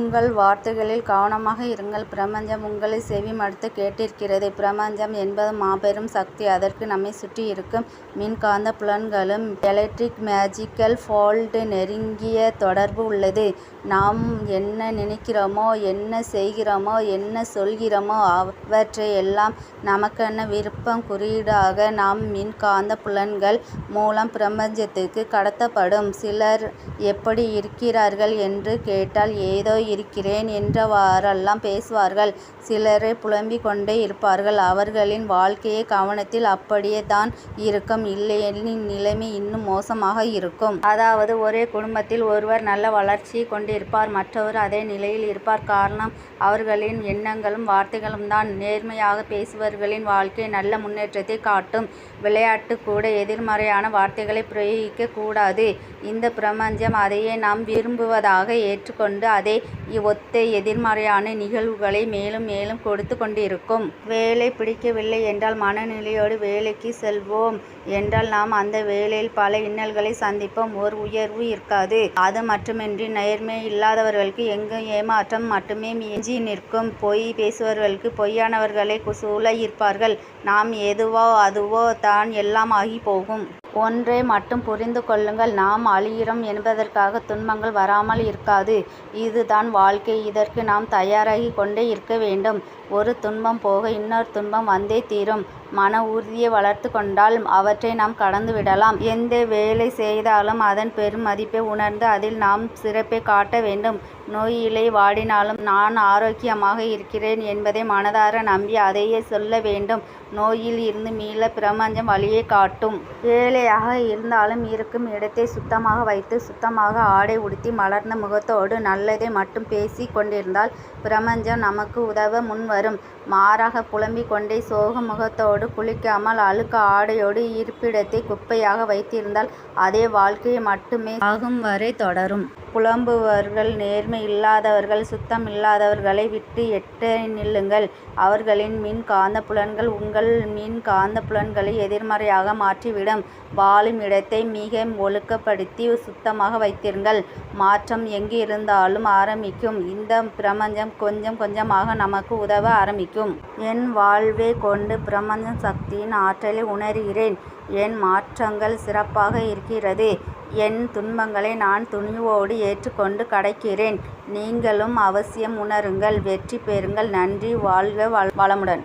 உங்கள் வார்த்தைகளில் கவனமாக இருங்கள். பிரபஞ்சம் உங்களை செவி மடுத்து கேட்டிருக்கிறது. பிரபஞ்சம் என்பது மாபெரும் சக்தி. அதற்கு நம்மை சுற்றி இருக்கும் மின்காந்த புலன்களும் எலக்ட்ரிக் மேஜிக்கல் ஃபோல்டு நெருங்கிய தொடர்பு உள்ளது. நாம் என்ன நினைக்கிறோமோ என்ன செய்கிறோமோ என்ன சொல்கிறோமோ அவற்றை எல்லாம் நமக்கென விருப்பம் குறியீடாக நாம் மின்காந்த புலன்கள் மூலம் பிரபஞ்சத்துக்கு கடத்தப்படும். சிலர் எப்படி இருக்கிறார்கள் என்று கேட்டால் ஏதோ இருக்கிறேன் என்றவாறெல்லாம் பேசுவார்கள். சிலரோ புலம்பிக் கொண்டே இருப்பார்கள். அவர்களின் வாழ்க்கையே கவனத்தில் அப்படியே தான் இருக்கும். இல்லையெனில் நிலைமை இன்னும் மோசமாக இருக்கும். அதாவது ஒரே குடும்பத்தில் ஒருவர் நல்ல வளர்ச்சியைக் கொண்டிருப்பார். மற்றவர் அதே நிலையில் இருப்பார். காரணம் அவர்களின் எண்ணங்களும் வார்த்தைகளும் தான். நேர்மையாகப் பேசுபவர்களின் வாழ்க்கை நல்ல முன்னேற்றத்தைக் காட்டும். விளையாட்டு கூட எதிர்மறையான வார்த்தைகளைப் பிரயோகிக்கக் கூடாது. இந்த பிரபஞ்சம் அதையே நாம் விரும்புவதாக ஏற்றுக் கொண்டு அதை ஒத்த எதிர்மறையான நிகழ்வுகளை மேலும் மேலும் கொடுத்து கொண்டிருக்கும். வேலை பிடிக்கவில்லை என்றால் மனநிலையோடு வேலைக்கு செல்வோம் என்றால் நாம் அந்த வேலையில் பல இன்னல்களை சந்திப்போம். ஓர் உயர்வு இருக்காது. அது மட்டுமின்றி நேர்மை இல்லாதவர்களுக்கு எங்கும் ஏமாற்றம் மட்டுமே எஞ்சி நிற்கும். பொய் பேசுபவர்களுக்கு பொய்யானவர்களை சூழ இருப்பார்கள். நாம் எதுவோ அதுவோ தான் எல்லாம் ஆகிப் போகும். ஒன்றை மட்டும் புரிந்து கொள்ளுங்கள். நாம் அழிகிறோம் என்பதற்காக துன்பங்கள் வராமல் இருக்காது. இதுதான் வாழ்க்கை. இதற்கு நாம் தயாராகி கொண்டே இருக்க வேண்டும். ஒரு துன்பம் போக இன்னொரு துன்பம் வந்தே தீரும். மன உறுதியை வளர்த்து கொண்டால் அவற்றை நாம் கடந்துவிடலாம். எந்த வேலை செய்தாலும் அதன் பெரும் மதிப்பை உணர்ந்து அதில் நாம் சிறப்பை காட்ட வேண்டும். நோயிலே வாடினாலும் நான் ஆரோக்கியமாக இருக்கிறேன் என்பதை மனதார நம்பி அதையே சொல்ல வேண்டும். நோயில் இருந்து மீள பிரபஞ்சம் வழியை காட்டும். ஏழையாக இருந்தாலும் இருக்கும் இடத்தை சுத்தமாக வைத்து சுத்தமாக ஆடை உடுத்தி மலர்ந்த முகத்தோடு நல்லதை மட்டும் பேசி கொண்டிருந்தால் பிரபஞ்சம் நமக்கு உதவ முன்வரும். மாறாக புலம்பிக் கொண்டே சோக முகத்தோடு குளிக்காமல் அழுக்கு ஆடையோடு இருப்பிடத்தை குப்பையாக வைத்திருந்தால் அதே வாழ்க்கை மட்டுமே ஆகும் வரை தொடரும். புலம்புவர்கள் நேர்மை இல்லாதவர்கள் சுத்தம் இல்லாதவர்களை விட்டு எட்ட நில்லுங்கள். அவர்களின் மின் காந்தப் புலன்கள் உங்கள் மின் காந்தப் புலன்களை எதிர்மறையாக மாற்றிவிடும். வாழும் இடத்தை மிக ஒழுக்கப்படுத்தி சுத்தமாக வைத்திருங்கள். மாற்றம் எங்கிருந்தாலும் ஆரம்பிக்கும். இந்த பிரபஞ்சம் கொஞ்சம் கொஞ்சமாக நமக்கு உதவ ஆரம்பிக்கும். என் வாழ்வைக் கொண்டு பிரபஞ்ச சக்தியின் ஆற்றலை உணர்கிறேன். என் மாற்றங்கள் சிறப்பாக இருக்கிறது. என் துன்பங்களை நான் துணிவோடு ஏற்றுக்கொண்டு கடக்கிறேன். நீங்களும் அவசியம் உணருங்கள். வெற்றி பெறுங்கள். நன்றி. வாழ்க வளமுடன்.